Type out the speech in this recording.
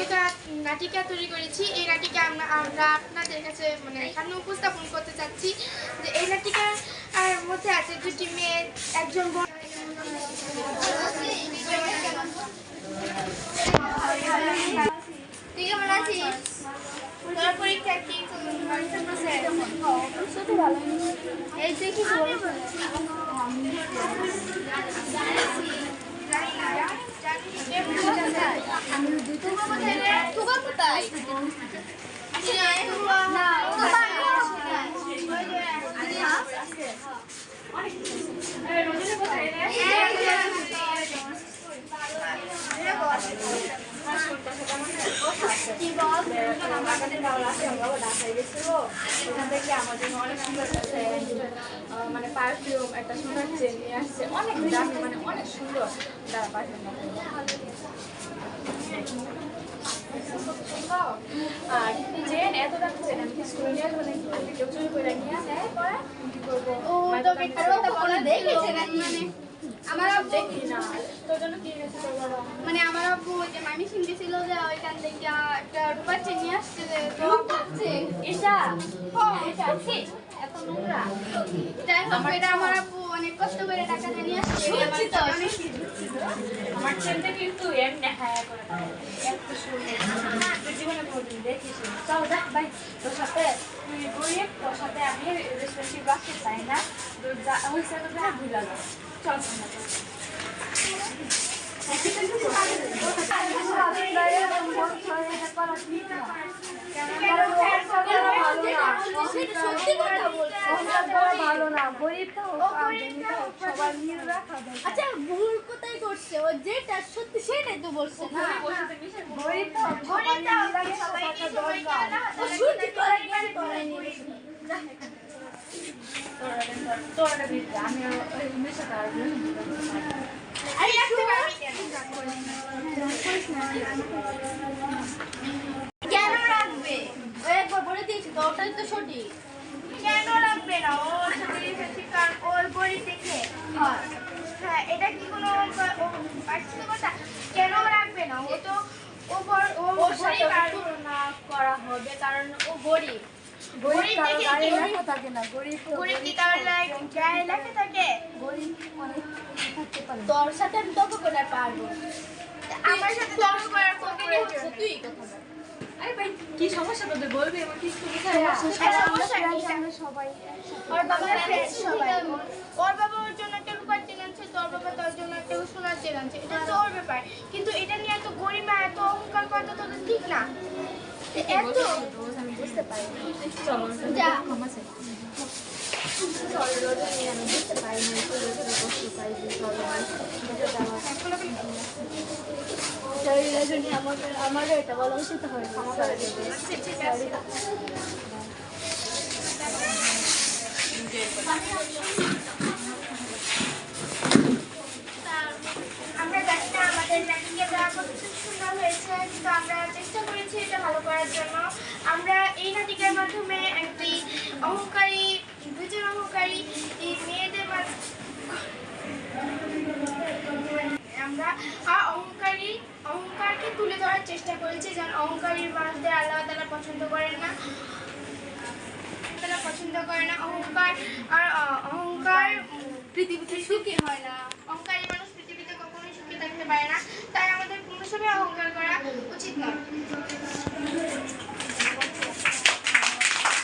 নাটিকা নাটিকা তৈরি করেছি। এই নাটিকা আমরা আমরা আপনাদের কাছে মানে সামনে উপস্থাপন করতে চাচ্ছি যে এই নাটিকার মধ্যে আছে দুটি মেয়ে একজন কি? তুই কি মানে পারফিউম একটা সুন্দর চেন নিয়ে আসছে অনেক দামি মানে অনেক সুন্দর দাঁড়া পারফিউম আর চেন এত দাম চেন আমি কি স্কুলে নিয়ে আসব নাকি যদি কেউ চুরি করে নিয়ে আসে পরে কি ও তো দেখেছে নাকি মানে আমার আব্বু যে মামি সিং যে ওইখান থেকে একটা রূপাচ্ছি নিয়ে আসছে যে তো এটা এত নোংরা এটা আমার আব্বু অনেক কষ্ট করে টাকা দিয়ে নিয়ে আসছে তো, আমার চেনটা কিন্তু এমনি হায়া করে দাও। এত সুন্দর। জীবনে কোনোদিন। চল যা, বাই। তোর সাথে তুই গরিব, তোর সাথে আমি রেসপেক্টিভ রাখতে চাই না। তোর যা- ওই সাথে যা, ভুলে যা। চল চল। সত্যি কথা বলছে। ভালো না গরিবটা আর সবার মিল রাখা আচ্ছা ভুল কোথায় করছে? ও যেটা সত্যি সেটাই তো বলছে। না সাথে মিশে দরকার। ও সত্যি তোরা জ্ঞান নিয়ে দিতে, আমি ওর- ওই মেয়ের আর বুঝতে পারব না। আরে রাখতে পারবি কেন রাখবে ও একবার বলে দিয়েছি তো ওটাই তো সঠিক। কেন রাখবে না? ও কারণ ওর গরিব দেখে। হ্যাঁ। এটা কি কোনো কেন রাখবে না? ও তো ও ওর সাথে তুলনা করা হবে কারণ ও গরিব গরিব দেখে গায়ে লেখা থাকে না। গরিব গরিব কি কারণ গায়ে লেখা থাকে? গরিব অনেক থাকতে পারে। তোর সাথে আমি তর্ক করে পারব আমার সাথে তর্ক করার কোনো প্রয়োজন তুই কথা আরে ভাই, কি সমস্যা তোদের? বলবি আমার কিছু সমস্যা সবাই ওর বাবা সবাই। ওর বাবা ওর জন্য একটা রূপার চেন আনছে তোর বাবা তোর জন্য একটা সোনার চেন আনছে। এটা তো ওর ব্যাপার। কিন্তু এটা নিয়ে এত গরিমা এত অহংকার করা তো তোদের ঠিক না। এত আমি বুঝতে পারি। চলো, যা। সরি আমি বুঝতে পারি না কষ্ট পাই সরি আমারও আমরা জানি আমাদের দেওয়া কত সুন্দর হয়েছে, কিন্তু আমরা চেষ্টা করেছি এটা ভালো করার জন্য। আমরা এই নাটিকার মাধ্যমে একটি অহংকারী দুজন অহংকারী মেয়েদের আমরা অহংকারী মানুষদের আল্লাহ তারা পছন্দ করেন না। তারা পছন্দ করে না। অহংকার, আর অহংকার পৃথিবীতে সুখী হয় না। অহংকারী মানুষ পৃথিবীতে কখনোই সুখী থাকতে পারে না। তাই আমাদের কোনো সময় অহংকার করা উচিত নয়।